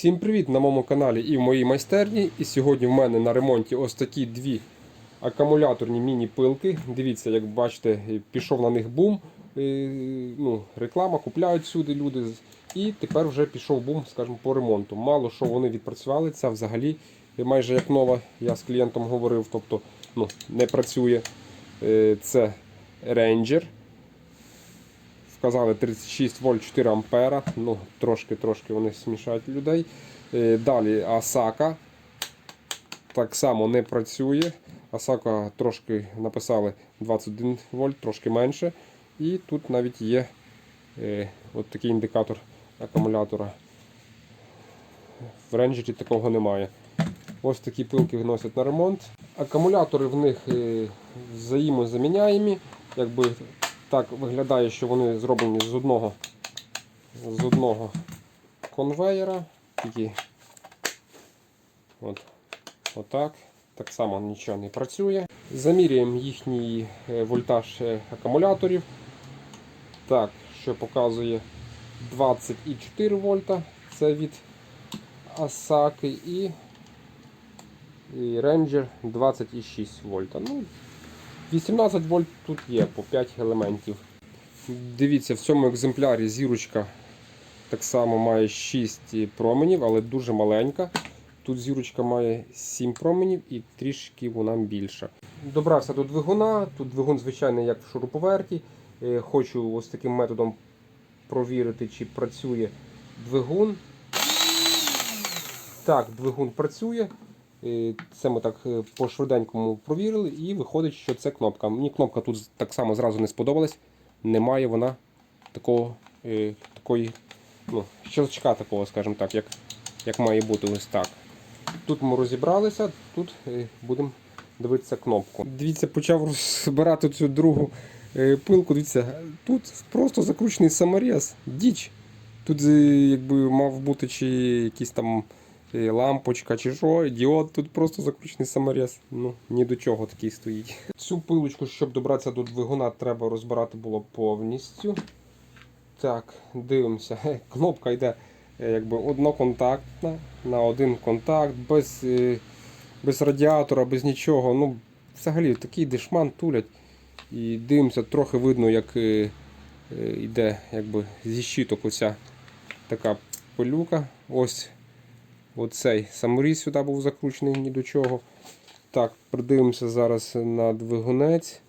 Всім привіт на моєму каналі і в моїй майстерні. І сьогодні в мене на ремонті ось такі дві акумуляторні міні-пилки. Дивіться, як бачите, пішов на них бум. Ну, реклама, купляють сюди люди. І тепер вже пішов бум, скажімо, по ремонту. Мало що вони відпрацювали, це взагалі майже як нова, я з клієнтом говорив, тобто ну, не працює. Е, Це Ranger. Вказали 36 вольт 4 ампера. Ну, трошки-трошки вони смішають людей. Е, Далі Асака. Так само не працює. Асака трошки написали 21 вольт, трошки менше. І тут навіть є е, от такий індикатор акумулятора. В рейнджері такого немає. Ось такі пилки вносять на ремонт. Акумулятори в них е, взаємозаміняємі. Якби так виглядає, що вони зроблені з одного, з одного конвейера. Тільки от, отак. Так само нічого не працює. Заміряємо їхній е, вольтаж е, акумуляторів. Так, що показує 24 вольта. Це від Асаки і, і Ranger 26 вольта. Ну, 18 вольт тут є по 5 елементів. Дивіться, в цьому екземплярі зірочка так само має 6 променів, але дуже маленька. Тут зірочка має 7 променів і трішки вона більша. Добрався до двигуна. Тут двигун звичайний, як в шуруповерті. Е, Хочу ось таким методом провірити, чи працює двигун. Так, двигун працює. Е, Це ми так е, по швиденькому провірили, і виходить, що це кнопка. Мені кнопка тут так само зразу не сподобалась. Немає вона такого, е, такої ну, щелчка такого, скажімо так, як, як має бути ось так. Тут ми розібралися, тут будемо дивитися кнопку. Дивіться, почав розбирати цю другу пилку. Дивіться, тут просто закручений саморез, діч. Тут якби мав бути чи якийсь там лампочка, чи що, діод, тут просто закручений саморез. Ну, ні до чого такий стоїть. Цю пилочку, щоб добратися до двигуна, треба розбирати було повністю. Так, дивимося. Е, Кнопка йде е, якби одноконтактна на один контакт, без, е, без радіатора, без нічого. Ну, взагалі такий дешман тулять. І дивимося, трохи видно, як йде якби, зі щиток оця така пилюка. Ось оцей саморіз сюди був закручений ні до чого. Так, придивимося зараз на двигунець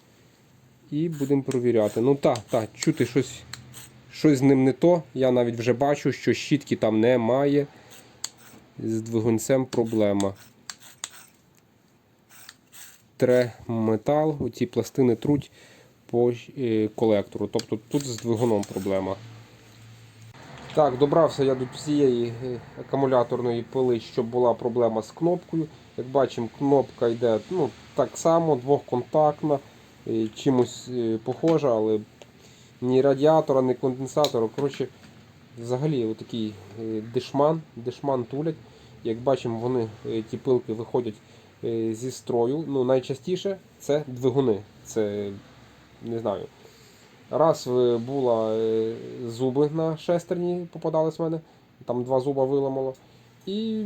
і будемо перевіряти. Ну так, так, чути щось, щось з ним не то. Я навіть вже бачу, що щітки там немає. З двигунцем проблема. Тре метал, оці пластини труть по е, колектору. Тобто тут з двигуном проблема. Так, добрався я до цієї е, акумуляторної пили, щоб була проблема з кнопкою. Як бачимо, кнопка йде ну, так само, двохконтактна, е, чимось е, похожа, але ні радіатора, ні конденсатора. Коротше, взагалі отакий дешман, дешман тулять. Як бачимо, вони ті пилки виходять зі строю. Ну, найчастіше це двигуни. Це не знаю. Раз е, була е, зуби на шестерні попадались в мене, там два зуба виламало. І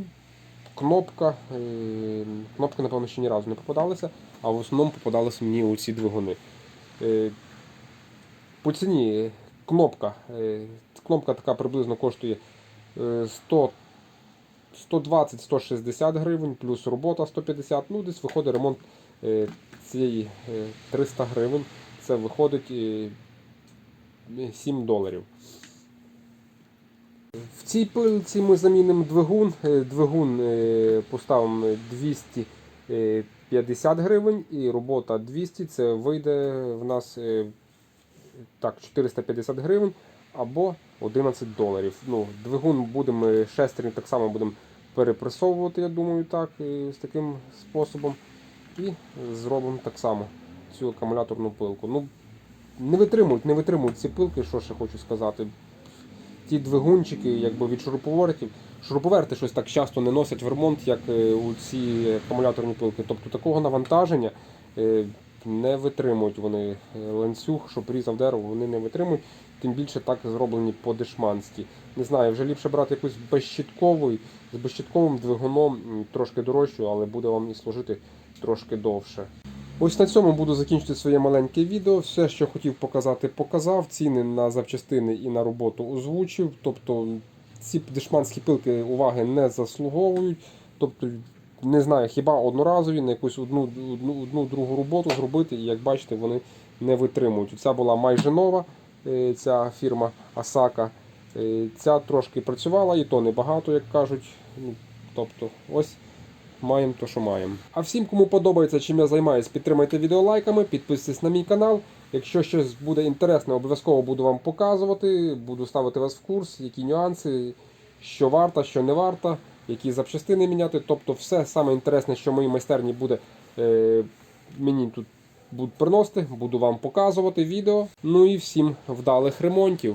кнопка. е, Кнопки, напевно, ще ні разу не попадалися, а в основному попадалися мені оці двигуни. По ціні кнопка. Кнопка така приблизно коштує е, 100 120-160 гривень, плюс робота 150, ну десь виходить ремонт цієї е, 300 гривень. Це виходить 7 доларів. В цій пилці ми замінимо двигун. Е, Двигун е, поставимо 250 гривень і робота 200. Це вийде в нас е, так, 450 гривень або 11 доларів. Ну, Двигун будемо шестерні так само будемо перепресовувати, я думаю, так, з таким способом. І зробимо так само цю акумуляторну пилку. Ну, не витримують, не витримують ці пилки, що ще хочу сказати. Ті двигунчики, якби від шуруповертів. Шуруповерти щось так часто не носять в ремонт, як е, у ці акумуляторні пилки. Тобто такого навантаження е, не витримують вони е, ланцюг, щоб різав дерево, вони не витримують. тим більше так зроблені по-дешманськи. Не знаю, вже ліпше брати якусь безщітковий, з безщітковим двигуном, трошки дорожчу, але буде вам і служити трошки довше. Ось на цьому буду закінчити своє маленьке відео. Все, що хотів показати, показав. Ціни на запчастини і на роботу озвучив. Тобто ці дешманські пилки уваги не заслуговують. Тобто, не знаю, хіба одноразові на якусь одну, одну, одну другу роботу зробити, і як бачите, вони не витримують. Ця була майже нова, е, ця фірма Asaka. Е, Ця трошки працювала, і то небагато, як кажуть. Ну, Тобто, ось маємо то, що маємо. А всім, кому подобається, чим я займаюсь, підтримайте відео лайками, підписуйтесь на мій канал. Якщо щось буде інтересне, обов'язково буду вам показувати, буду ставити вас в курс, які нюанси, що варто, що не варто, які запчастини міняти. Тобто, все саме інтересне, що в моїй майстерні буде е, мені тут будуть приносити, буду вам показувати відео. Ну і всім вдалих ремонтів.